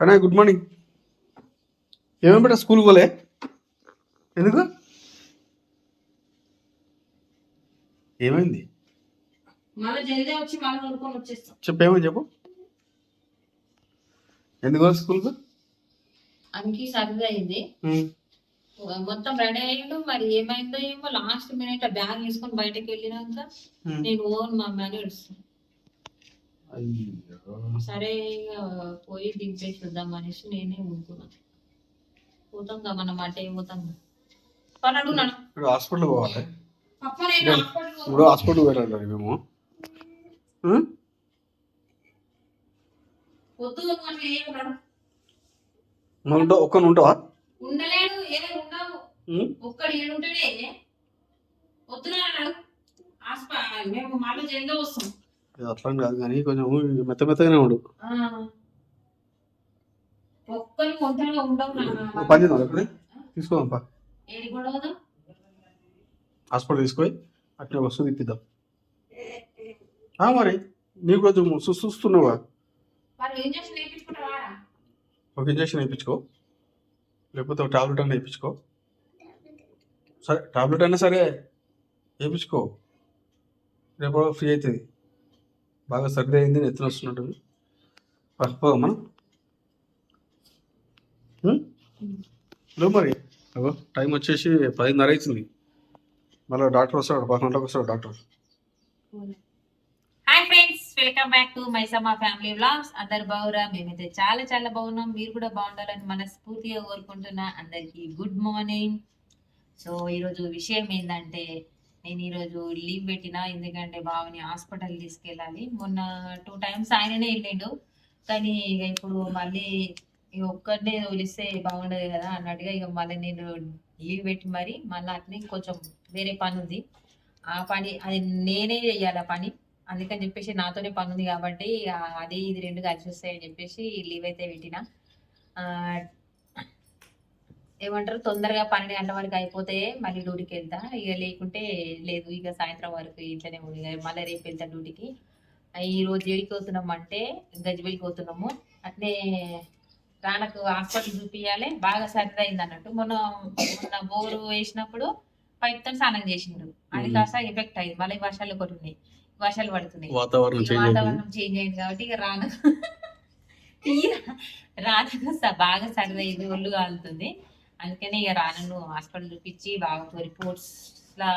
కానీ good morning ఏమేమి పెట్టా స్కూల్కి పోలే? ఎందుకు? ఏమైంది? వచ్చేస్తాం. చెప్పు. ఎందుకు స్కూల్కి అనికి సర్ది అయింది. మొత్తం రెడీ అయ్యిండు. మరి ఏమైందో ఏమో లాస్ట్ మినిట్ బ్యాగ్ తీసుకొని బయటకు వెళ్ళినాక నేను ఓన్ మా ఏడుస్తాను సరే పోయి దింపేసి వద్దాం అనేసి నేనే పోతాం కదా మనం అటే పోతాం ఇప్పుడు హాస్పిటల్ పోవాలి. ఇప్పుడు హాస్పిటల్ వెళ్ళాలి మేము. ఒక్కని ఉంటావా? ఉండలేడు ఏ ఉండవు? ఒక్కడు ఏడుంటాడే వద్దునా మేము మళ్ళీ జల్దీ వస్తాం. అట్లా కాదు కానీ కొంచెం మెత్త మెత్తగానే ఉండు. పని చేద్దాం ఏది గొడవదు? హాస్పిటల్ తీసుకొని అట్లా వస్తువు తిప్పిద్దాం. మరి నీకు కొంచెం చూస్తున్నావా ఒక ఇంజక్షన్ వేయించుకో. లేకపోతే ఒక టాబ్లెట్ అయినా వేయించుకో. సరే టాబ్లెట్ అయినా సరే వేయించుకో. రేపు ఫ్రీ అవుతుంది. బాగా సర్ది అయింది నెత్తిన వస్తున్నట్టు పట్టుకోగా మనం. లేవు మరి. అగో టైం వచ్చేసి పదిన్నర అవుతుంది మళ్ళీ డాక్టర్ వస్తాడు పది వస్తాడు doctor. Hi friends welcome back to Maisamma family vlogs. అందరు బాగురా? మేమైతే చాలా చాలా బాగున్నాం. మీరు కూడా బాగుండాలని మనస్ఫూర్తిగా కోరుకుంటున్నా. అందరికి గుడ్ మార్నింగ్. సో ఈరోజు విషయం ఏంటంటే నేను ఈరోజు లీవ్ పెట్టిన ఎందుకంటే బావని హాస్పిటల్ తీసుకెళ్ళాలి. మొన్న టూ టైమ్స్ ఆయననే వెళ్ళిండు. కానీ ఇక ఇప్పుడు మళ్ళీ ఇక ఒక్కరినే వదిలిస్తే బాగుండదు కదా అన్నట్టుగా ఇక మళ్ళీ నేను లీవ్ పెట్టి మరి మళ్ళీ అట్నే కొంచెం వేరే పని ఉంది. ఆ పని అది నేనే చెయ్యాలి ఆ పని. అందుకని చెప్పేసి నాతోనే పని ఉంది కాబట్టి అదే అది ఇది రెండు కలిసి వస్తాయని చెప్పేసి లీవ్ అయితే పెట్టిన. ఏమంటారు? తొందరగా పన్నెండు గంటల వరకు అయిపోతే మళ్ళీ డ్యూటీకి వెళ్తా. ఇక లేకుంటే లేదు ఇక సాయంత్రం వరకు ఇంట్లోనే ఇక మళ్ళీ రేపు వెళ్తా డ్యూటీకి. ఈ రోజు ఏడికి పోతున్నాం అంటే గజ్బెల్కి పోతున్నాము. అట్నే రానకు హాస్పిటల్ చూపించాలి బాగా సర్ది అయింది అన్నట్టు. మొన్న మొన్న బోరు వేసినప్పుడు పైప్తో స్నానం చేసిండ్రు. అది కాస్త ఎఫెక్ట్ అయింది. మళ్ళీ వర్షాలు ఒకటి ఉన్నాయి. వర్షాలు పడుతున్నాయి. వాతావరణం చేంజ్ అయింది. కాబట్టి ఇక రాను. రానకు స- బాగా సర్ది అయింది ఒళ్ళు కాలుతుంది. అందుకని ఇక రాను హాస్పిటల్ చూపించి బాగా రిపోర్ట్స్ లా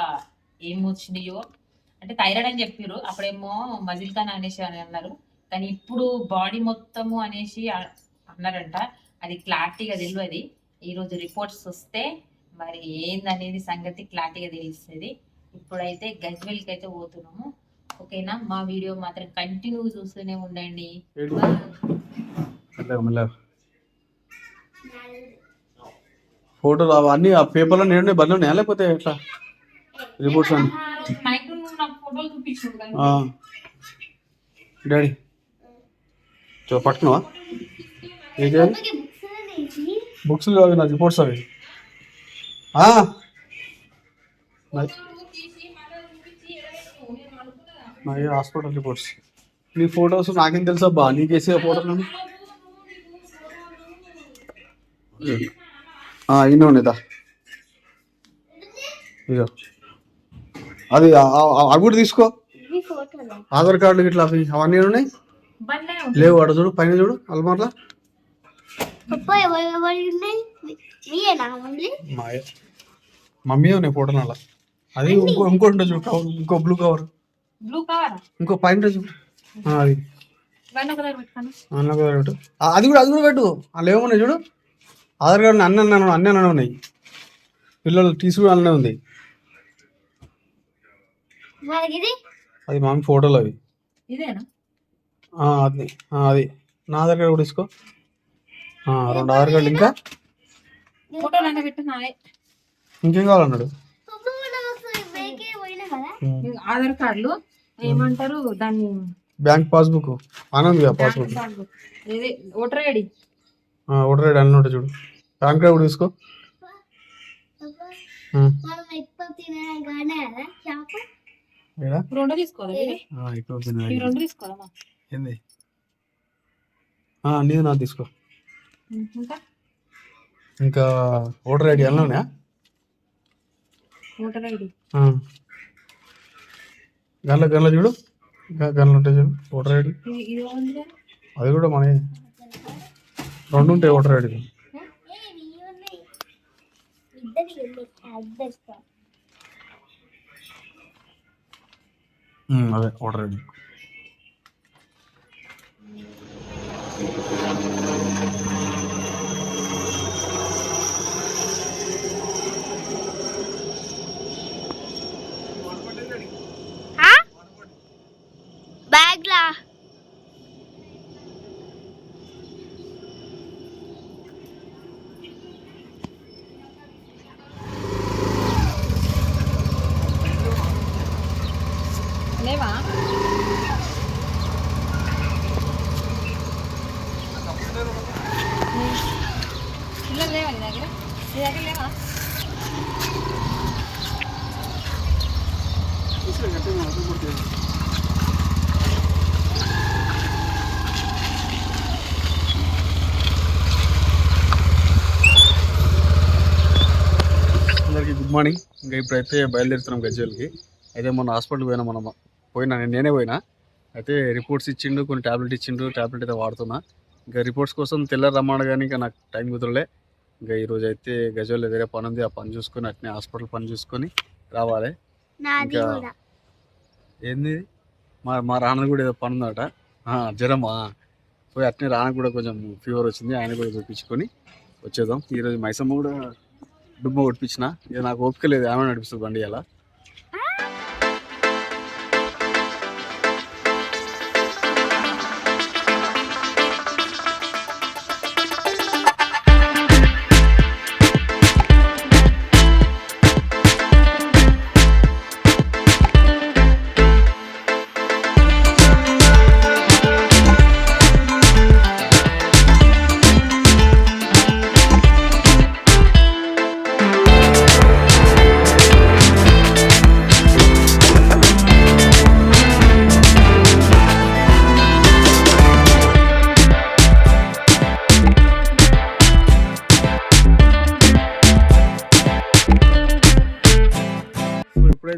ఏం వచ్చినాయో. అంటే థైరాయిడ్ అని చెప్పారు అప్పుడేమో మజిల్ ఖాన్ అనేసి అని అన్నారు. కానీ ఇప్పుడు బాడీ మొత్తము అనేసి అన్నారంట. అది క్లారిటీగా తెలియదు ఈరోజు రిపోర్ట్స్ వస్తే మరి ఏందనేది సంగతి క్లారిటీగా తెలుస్తుంది. ఇప్పుడైతే గజ్వెల్కి అయితే పోతున్నాము. ఓకేనా? మా వీడియో మాత్రం కంటిన్యూ చూస్తూనే ఉండండి. ఫోటోలు అవన్నీ ఆ పేపర్లో నేడు బండ్లు ఉన్నాయా లేకపోతే ఎట్లా? రిపోర్ట్స్ అన్ని. డాడీ. చూ పట్టుకున్నావా? ఏం చేయాలి? బుక్స్ అవి నా రిపోర్ట్స్ అవి. నాయి హాస్పిటల్ రిపోర్ట్స్. నీ ఫొటోస్ నాకేం తెలుసా బా నీకేసే ఫోటోలు? ఇన్ని ఉన్నాయిదా ఇక అది అవి కూడా తీసుకో. ఆధార్ కార్డులు ఇట్లా అవి అవన్నీ ఉన్నాయి? లేవు అక్కడ చూడు పైన చూడు అల్మార్లా. మాయ. మమ్మీ ఉన్నాయి ఫోటోలు అలా. అది ఇంకో ఇంకోటి ఉంటుంది చూడు కవర్ ఇంకో బ్లూ కవర్. Blue cover? ఇంకో పైన ఉంటుంది చూడు. అది. అది కూడా అది కూడా పెట్టు. అలా ఏమున్నాయి చూడు. ఆధార్ కార్డు అన్నీ అన్న అన్నీ అన్నీ ఉన్నాయి. పిల్లలు టీసీ కూడా అన్నీ ఉంది అది మమ్మీ ఫోటోలు అవి. ఇదేనా? ఆ, అది. అది. నా ఆధార్ కార్డు కూడా తీసుకో. ఆ, రెండు ఆధార్ కార్డులు ఇంకా. ఇంకేం కావాలన్నాడు ఆధార్ కార్డులు ఏమంటారు? దాన్ని బ్యాంక్ పాస్బుక్. ఆనంద్ పాస్బుక్. ఇది ఓటర్ ఐడి. ఓటర్ ఐడి అన్నీ ఉంటాయి చూడు. బ్యాంక్ కార్డు కూడా తీసుకో. నాది. ఏంది? నాకు తీసుకో. ఇంకా? ఇంకా ఓటర్ ఐడి ఎలా ఉన్నాయా? Voter ID. గన్ల గన్ల చూడు. ఇంకా గన్లు ఉంటాయి చూడు. Voter ID. అది కూడా మన రెండు ఉంటాయి ఓటర్ ఐడి అదే ఓటర్ ఐడి అందరికీ గుడ్ మార్నింగ్. ఇంకా ఇప్పుడైతే బయలుదేరుతున్నాం గజ్వేల్కి. అయితే మొన్న హాస్పిటల్కి పోయినా మనం. పోయినా నేను నేనే పోయినా. అయితే రిపోర్ట్స్ ఇచ్చిండు కొన్ని టాబ్లెట్ ఇచ్చిండు టాబ్లెట్ అయితే వాడుతున్నా. ఇంకా రిపోర్ట్స్ కోసం తెల్ల రమ్మడు కానీ ఇంకా నాకు టైం కుదరలే. ఇంకా ఈరోజు అయితే గజ్వేల్లో వేరే పని ఉంది. ఆ పని చూసుకొని అట్నే హాస్పిటల్ పని చూసుకొని రావాలి. ఇంకా ఏంది? మా మా రాన్న కూడా ఏదో పని ఉందట. జ్వరమా? పోయి అట్నే రాన్న కూడా కొంచెం ఫీవర్ వచ్చింది. ఆయన కూడా చూపించుకొని వచ్చేద్దాం. ఈరోజు మైసమ్మ కూడా డుమ్మ కొట్టించిన. ఇక నాకు ఓపిక లేదు. ఆమె నడిపిస్తుంది బండి అలా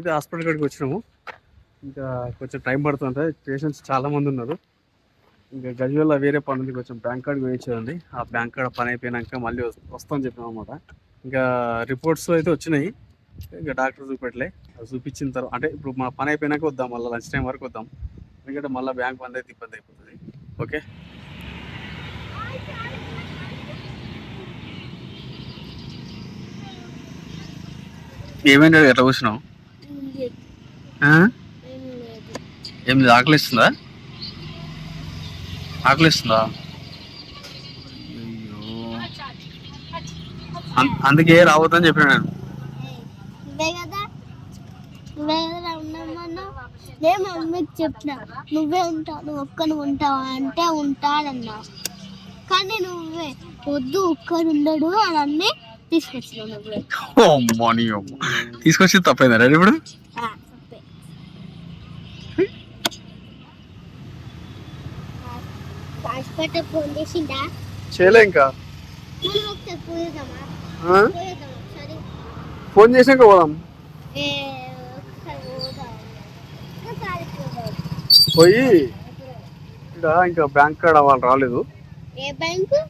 అయితే హాస్పిటల్ కాడికి వచ్చినాము. ఇంకా కొంచెం టైం పడుతుంది పేషెంట్స్ చాలామంది ఉన్నారు. ఇంకా గజ్వేల్లో వేరే పని ఉంది. కొంచెం బ్యాంక్ కార్డ్ వేయించేది ఆ బ్యాంక్ కార్డ్ పని అయిపోయినాక మళ్ళీ వస్- వస్తామని చెప్పాం అనమాట ఇంకా రిపోర్ట్స్ అయితే వచ్చినాయి. ఇంకా డాక్టర్ చూపెట్టలే. అది చూపించిన తర్వాత అంటే ఇప్పుడు మా పని అయిపోయినాక వద్దాం. మళ్ళీ లంచ్ టైం వరకు వద్దాం. ఎందుకంటే మళ్ళీ బ్యాంక్ బంద్ అయితే ఇబ్బంది అయిపోతుంది. ఓకే? ఏమైంది? ఎట్లా కూర్చున్నావు? ఏం లేదు ఆకలి ఇస్తుందా ఆకలి ఇస్తుందా అయ్యో. అం- అందుకే రావద్దని చెప్పిన నేను. నువ్వే కదా? నువ్వే కదా ఉండమన్నా నేను మా మమ్మీకి చెప్పిన. నువ్వే ఉంటావు నువ్వు ఒక్కను ఉంటావా అంటే ఉంటాడన్నా. కానీ నువ్వే. వద్దు ఒక్కడు ఉండడు అని అన్నీ తీసుకొచ్చినావు నువ్వే. తీసుకొచ్చి తప్పైందా ఇప్పుడు ఆ, తప్పే. హాస్పిటల్ ఫోన్ చేయలే ఇంకా. ఫోన్ చేసాక పోదాం. పోయి ఇక్కడ ఇంకా బ్యాంక్ కార్డ్ వాళ్ళు రాలేదు. ఏ బ్యాంకు?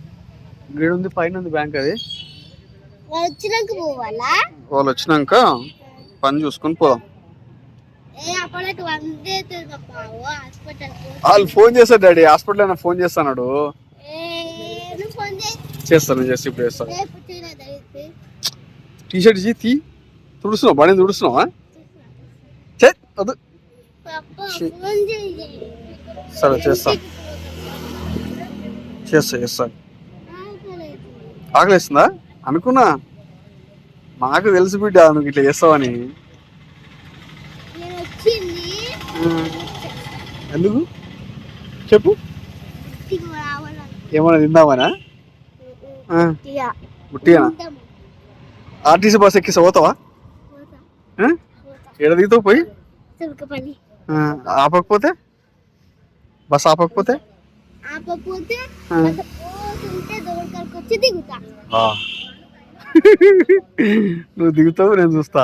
గీడ ఉంది పైన ఉంది బ్యాంక్ అది. వాళ్ళు వచ్చినాక పోవాలా? వాళ్ళు వచ్చినాక పని చూసుకొని పోదాం ఏ అప్పటికి వందే తప్ప హాస్పిటల్ వాళ్ళు ఫోన్ చేస్తారు డాడీ. హాస్పిటల్ అయినా ఫోన్ చేస్తాడు చేస్తాను చేసి ఇప్పుడు చేస్తాను టీ షర్ట్ ఇచ్చి తీ. తుడుస్తున్నావు బండి తుడుస్తున్నావా? వద్దు. సరే చేస్తా. చేస్తా చేస్తా. ఆకలిస్తుందా? అనుకున్నా. నాకు తెలిసి బిడ్డ నువ్వు ఇట్లా చేస్తావని నేను వచ్చింది ఎందుకు? చెప్పు. ఏమైనా తిందామనా? ఉట్టిగానా. ఆర్టీసీ బస్ ఎక్కిస్తా పోతావా. ఎడ దిగుతావు పోయి? ఆపకపోతే? బస్ ఆపకపోతే? నువ్వు దిగుతావు నేను చూస్తా.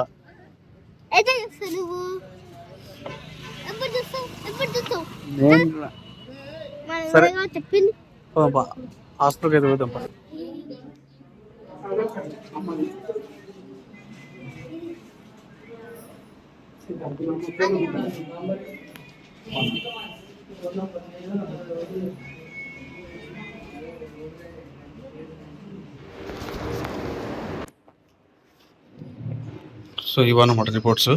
సరే. ఎవరో హాస్పిటల్కి అయితే పోతాం సో ఇవన్నమాట రిపోర్ట్స్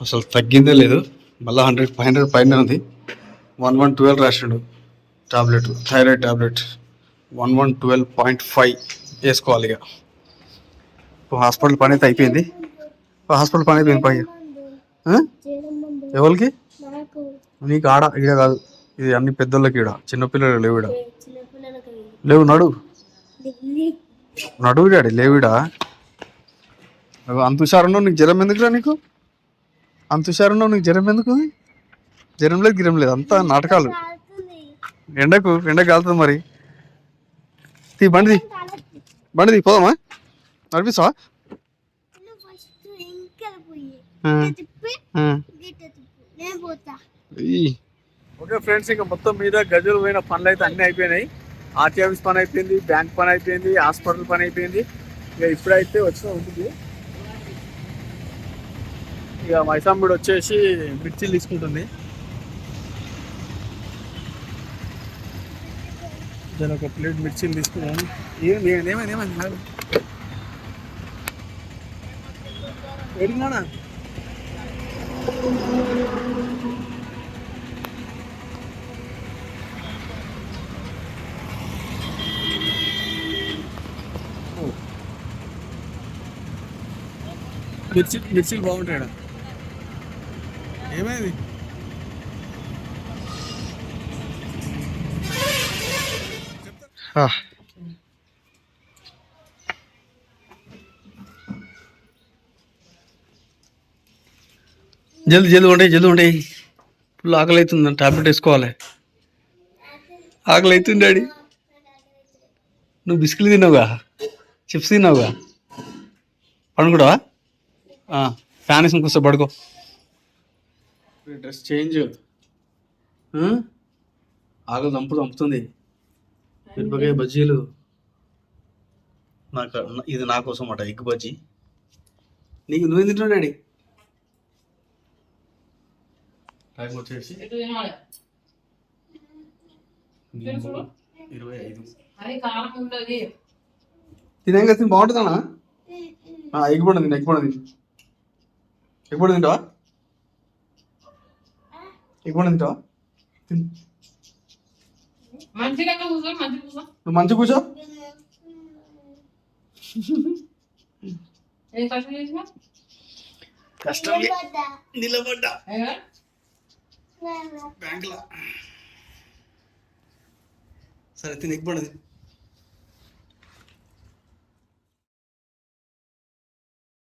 అసలు తగ్గిందే లేదు. మళ్ళీ హండ్రెడ్ ఫైవ్ హండ్రెడ్ పైన ఉంది. వన్ వన్ ట్వెల్వ్ రాసిండు tablet thyroid tablet. One one twelve point five వేసుకోవాలి ఇక. హాస్పిటల్ పని అయితే అయిపోయింది. హాస్పిటల్ పని అయిపోయింది పై ఎవరికి? నీకు ఆడ ఈడ కాదు. ఇది అన్ని పెద్దోళ్ళకి ఈడ. చిన్నపిల్లలు లేవు ఈడ. లేవు నడు. నడువు డాడీ లేవిడా అంత హుషారున్నావు నీకు? జ్వరం ఎందుకురా నీకు? అంత హుషారున్నావు నీకు? జ్వరం ఎందుకు? జ్వరం లేదు గిరం లేదు అంతా నాటకాలు. ఎండకు ఎండ కాలుతుంది మరి. తీ బండిది బండిది పోదామా? నడిపిస్తావా? ఓకే ఫ్రెండ్స్ ఇంకా మొత్తం మీద గజులు పోయిన పనులు అయితే అన్నీ అయిపోయినాయి. ఆర్టీ ఆఫీస్ పని అయిపోయింది బ్యాంక్ పని అయిపోయింది హాస్పిటల్ పని అయిపోయింది. ఇక ఇప్పుడైతే వచ్చిన ఉంటుంది ఇక మైసాంబుడు వచ్చేసి మిర్చిలు తీసుకుంటుంది. నేను ఒక ప్లేట్ మిర్చిలు తీసుకున్నాను. ఏం ఏమైంది ఏమైంది ఏమైంది నాకు ఎడిగినానా మిర్చి మిర్చిలు బాగుంటాయి? ఏమైంది? జల్ది జల్ది ఉండే జల్ది ఉండే ఫుల్ ఆకలి అవుతుంది టాబ్లెట్ వేసుకోవాలి. ఆకలి అవుతుంది డాడీ. నువ్వు బిస్కెట్లు తిన్నావుగా? చిప్స్ తిన్నావుగా? పడుకుంటావా ఫ్యాన్ వేసుకుని కూర్చో పడుకో. Dress change. ఆకలి చంపు దంపుతుంది. మిరపకాయ బజ్జీలు. నాకు ఇది నా కోసం అట ఎగ్ బజ్జీ. నీకు నువ్వేం తింటున్నావు డాడీ? టైం వచ్చేసి ఇరవై ఐదు. తినేం కదా బాగుంటుందన్నా? ఎగ్ పండు తింటా ఎగ్ పండు తింటా ఎగ్ పండు తింటావా? ఎగ్ పండు తింటావా? తిన్. మంచిగా కూర్చో మంచిగా కూర్చో. నువ్వు మంచి కూర్చో. ఏం కష్టం చేసినా? కష్టం పోతా నిలబడ్డా? బ్యాంక్లో. సరే తిని ఎగ్ పండు తిని